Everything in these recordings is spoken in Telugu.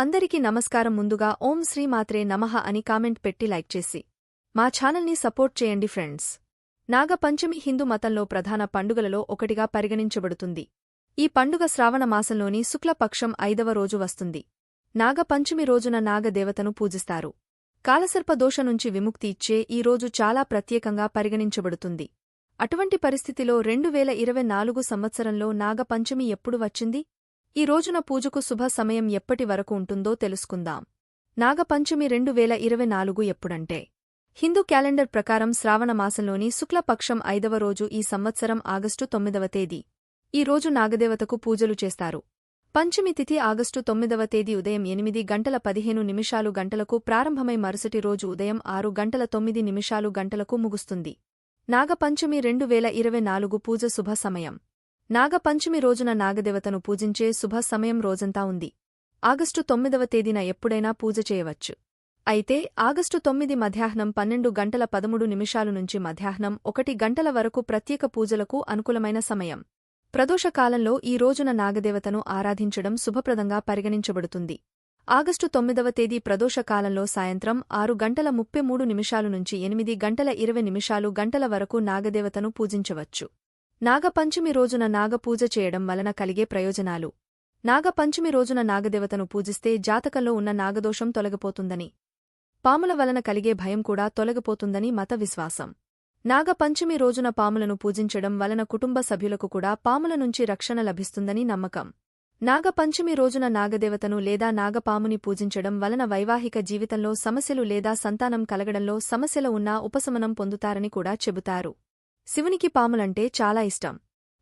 అందరికీ నమస్కారం ముందుగా ఓం శ్రీ మాత్రే నమః అని కామెంట్ పెట్టి లైక్ చేసి మా ఛానల్ని సపోర్ట్ చేయండి ఫ్రెండ్స్. నాగపంచమి హిందూ మతంలో ప్రధాన పండుగలలో ఒకటిగా పరిగణించబడుతుంది. ఈ పండుగ శ్రావణ మాసంలోని శుక్లపక్షం ఐదవ రోజు వస్తుంది. నాగపంచమి రోజున నాగదేవతను పూజిస్తారు. కాలసర్ప దోష నుంచి విముక్తి ఇచ్చే ఈ రోజు చాలా ప్రత్యేకంగా పరిగణించబడుతుంది. అటువంటి పరిస్థితిలో రెండు వేల ఇరవై నాలుగు సంవత్సరంలో నాగపంచమి ఎప్పుడు వచ్చింది? ఈ రోజున పూజకు శుభ సమయం ఎప్పటి వరకు ఉంటుందో తెలుసుకుందాం. నాగపంచమి రెండు వేల ఇరవై నాలుగు ఎప్పుడంటే? హిందూ క్యాలెండర్ ప్రకారం శ్రావణ మాసంలోని శుక్లపక్షం ఐదవ రోజు ఈ సంవత్సరం ఆగస్టు తొమ్మిదవ తేదీ. ఈ రోజు నాగదేవతకు పూజలు చేస్తారు. పంచమి తిథి ఆగస్టు తొమ్మిదవ తేదీ ఉదయం ఎనిమిది గంటల పదిహేను నిమిషాలు గంటలకు ప్రారంభమై మరుసటి రోజు ఉదయం ఆరు గంటల తొమ్మిది నిమిషాలు గంటలకు ముగుస్తుంది. నాగపంచమి రెండు వేల ఇరవై నాలుగు పూజ శుభ సమయం. నాగపంచమి రోజున నాగదేవతను పూజించే శుభ సమయం రోజంతా ఉంది. ఆగస్టు తొమ్మిదవ తేదీన ఎప్పుడైనా పూజ చేయవచ్చు. అయితే ఆగస్టు తొమ్మిది మధ్యాహ్నం పన్నెండు గంటల పదమూడు నిమిషాలు నుంచి మధ్యాహ్నం ఒకటి గంటల వరకు ప్రత్యేక పూజలకు అనుకూలమైన సమయం. ప్రదోషకాలంలో ఈ రోజున నాగదేవతను ఆరాధించడం శుభప్రదంగా పరిగణించబడుతుంది. ఆగస్టు తొమ్మిదవ తేదీ ప్రదోషకాలంలో సాయంత్రం ఆరు గంటల ముప్పై మూడు నిమిషాలు నుంచి ఎనిమిది గంటల ఇరవై నిమిషాలు గంటల వరకు నాగదేవతను పూజించవచ్చు. నాగపంచమి రోజున నాగపూజ చేయడం వలన కలిగే ప్రయోజనాలు. నాగపంచమి రోజున నాగదేవతను పూజిస్తే జాతకంలో ఉన్న నాగదోషం తొలగిపోతుందని. పాముల వలన కలిగే భయం కూడా తొలగిపోతుందని మత విశ్వాసం. నాగపంచమి రోజున పాములను పూజించడం వలన కుటుంబ సభ్యులకు కూడా పాముల నుంచి రక్షణ లభిస్తుందని నమ్మకం. నాగపంచమి రోజున నాగదేవతను లేదా నాగపాముని పూజించడం వలన వైవాహిక జీవితంలో సమస్యలు లేదా సంతానం కలగడంలో సమస్యల ఉన్నా ఉపశమనం పొందుతారని కూడా చెబుతారు. శివునికి పాములంటే చాలా ఇష్టం.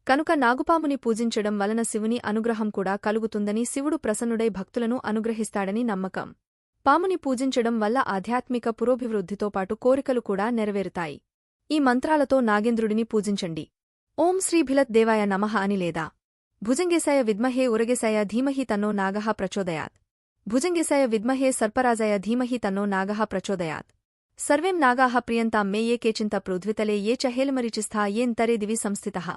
కనుక నాగుపాముని పూజించడం వలన శివుని అనుగ్రహం కూడా కలుగుతుందని శివుడు ప్రసన్నుడై భక్తులను అనుగ్రహిస్తాడని నమ్మకం. పాముని పూజించడం వల్ల ఆధ్యాత్మిక పురోభివృద్ధితో పాటు కోరికలు కూడా నెరవేరుతాయి. ఈ మంత్రాలతో నాగేంద్రుడిని పూజించండి. ఓం శ్రీభిలత్ దేవాయ నమః అని లేదా. భుజంగేశాయ విద్మహే ఉరగేశాయ ధీమహి తన్నో నాగః ప్రచోదయాత్. భుజంగేశాయ విద్మహే సర్పరాజాయ ధీమహి తన్నో నాగః ప్రచోదయాత్. సర్వేం నాగాహ ప్రియంతా మే ఏ కేచింత పృథ్వితలే ఏ చహేలమరిచిస్థా ఏం తరేదివి సంస్థిత సంస్థితః.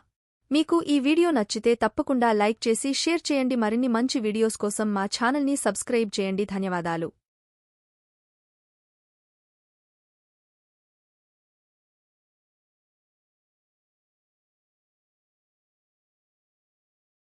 మీకు ఈ వీడియో నచ్చితే తప్పకుండా లైక్ చేసి షేర్ చేయండి మరిన్ని మంచి వీడియోస్ కోసం మా ఛానల్ని సబ్స్క్రైబ్ చేయండి. ధన్యవాదాలు.